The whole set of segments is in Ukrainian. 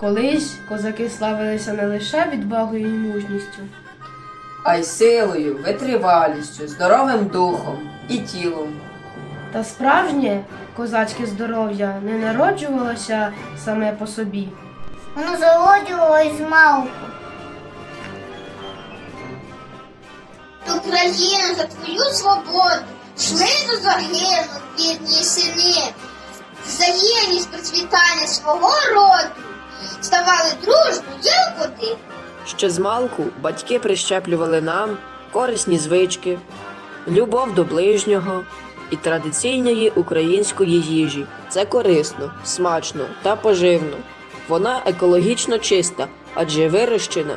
Колись козаки славилися не лише відвагою і мужністю, а й силою, витривалістю, здоровим духом і тілом. та справжнє козацьке здоров'я не народжувалося саме по собі. Воно зароджувалось з малку. Україна за твою свободу, йшли до загину, бідні сини, за єдність процвітання свого роду, ставали дружно, один. Ще з малку батьки прищеплювали нам корисні звички, любов до ближнього і традиційної української їжі. Це корисно, смачно та поживно. Вона екологічно чиста, адже вирощена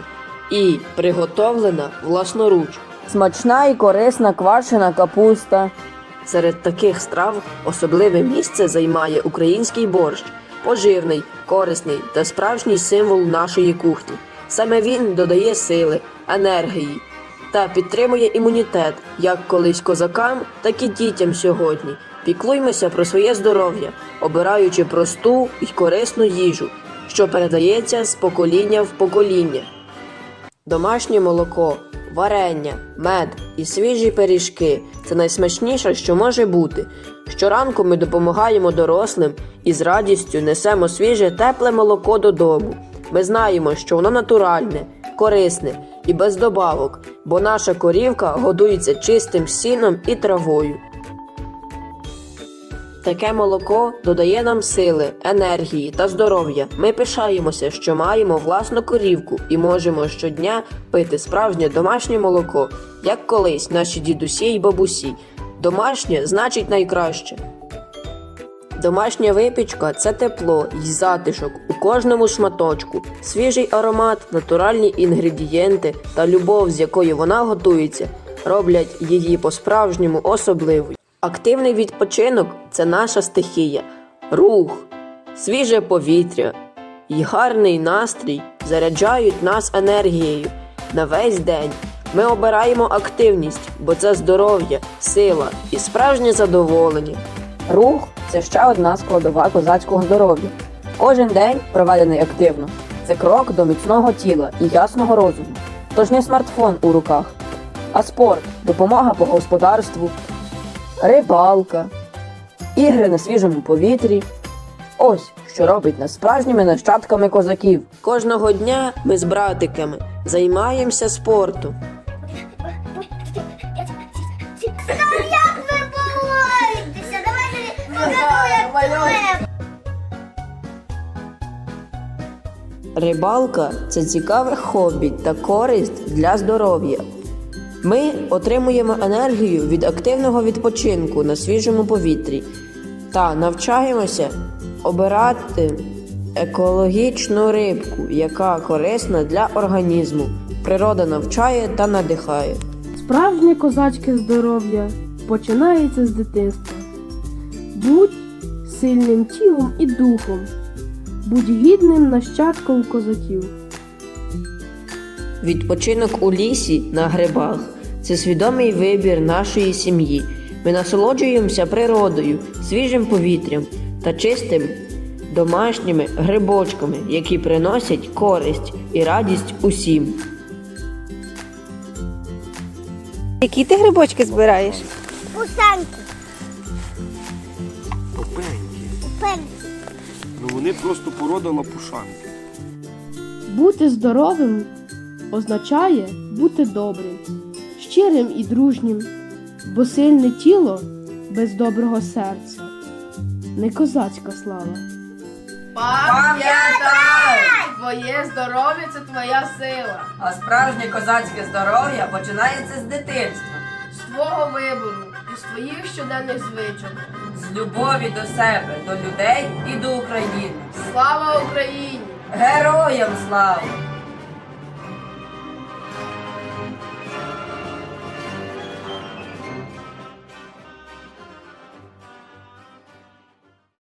і приготовлена власноруч. Смачна і корисна квашена капуста. Серед таких страв особливе місце займає український борщ, поживний, корисний та справжній символ нашої кухні. Саме він додає сили, енергії та підтримує імунітет як колись козакам, так і дітям сьогодні. Піклуймося про своє здоров'я, обираючи просту і корисну їжу, що передається з покоління в покоління. Домашнє молоко, варення, мед і свіжі пиріжки це найсмачніше, що може бути. Щоранку ми допомагаємо дорослим і з радістю несемо свіже тепле молоко додому. Ми знаємо, що воно натуральне, корисне і без добавок, бо наша корівка годується чистим сіном і травою. Таке молоко додає нам сили, енергії та здоров'я. Ми пишаємося, що маємо власну корівку і можемо щодня пити справжнє домашнє молоко, як колись наші дідусі й бабусі. Домашнє значить найкраще. Домашня випічка це тепло й затишок у кожному шматочку, свіжий аромат, натуральні інгредієнти та любов, з якою вона готується, роблять її по-справжньому особливою. Активний відпочинок це наша стихія, рух, свіже повітря і гарний настрій заряджають нас енергією на весь день. Ми обираємо активність, бо це здоров'я, сила і справжнє задоволення. Рух це ще одна складова козацького здоров'я. Кожен день, проведений активно, це крок до міцного тіла і ясного розуму. Тож не смартфон у руках, а спорт, допомога по господарству, рибалка, ігри на свіжому повітрі. Ось що робить нас справжніми нащадками козаків. Кожного дня ми з братиками займаємося спортом. Як ви боїтеся? Давайте покажу, Рибалка це цікаве хобі та користь для здоров'я. Ми отримуємо енергію від активного відпочинку на свіжому повітрі та навчаємося обирати екологічну рибку, яка корисна для організму. Природа навчає та надихає. Справжнє козацьке здоров'я починається з дитинства. Будь сильним тілом і духом, будь гідним нащадком козаків. Відпочинок у лісі на грибах це свідомий вибір нашої сім'ї. Ми насолоджуємося природою, свіжим повітрям та чистим домашніми грибочками, які приносять користь і радість усім. Які ти грибочки збираєш? Пусанки, Опеньки. пенки. Ну вони просто порода лапушанки. Бути здоровим означає бути добрим, щирим і дружнім, бо сильне тіло без доброго серця. Не козацька слава. Пам'ятай! Твоє здоров'я це твоя сила. А справжнє козацьке здоров'я починається з дитинства, З твого вибору і з твоїх щоденних звичок. з любові до себе, до людей і до України. Слава Україні! Героям слава!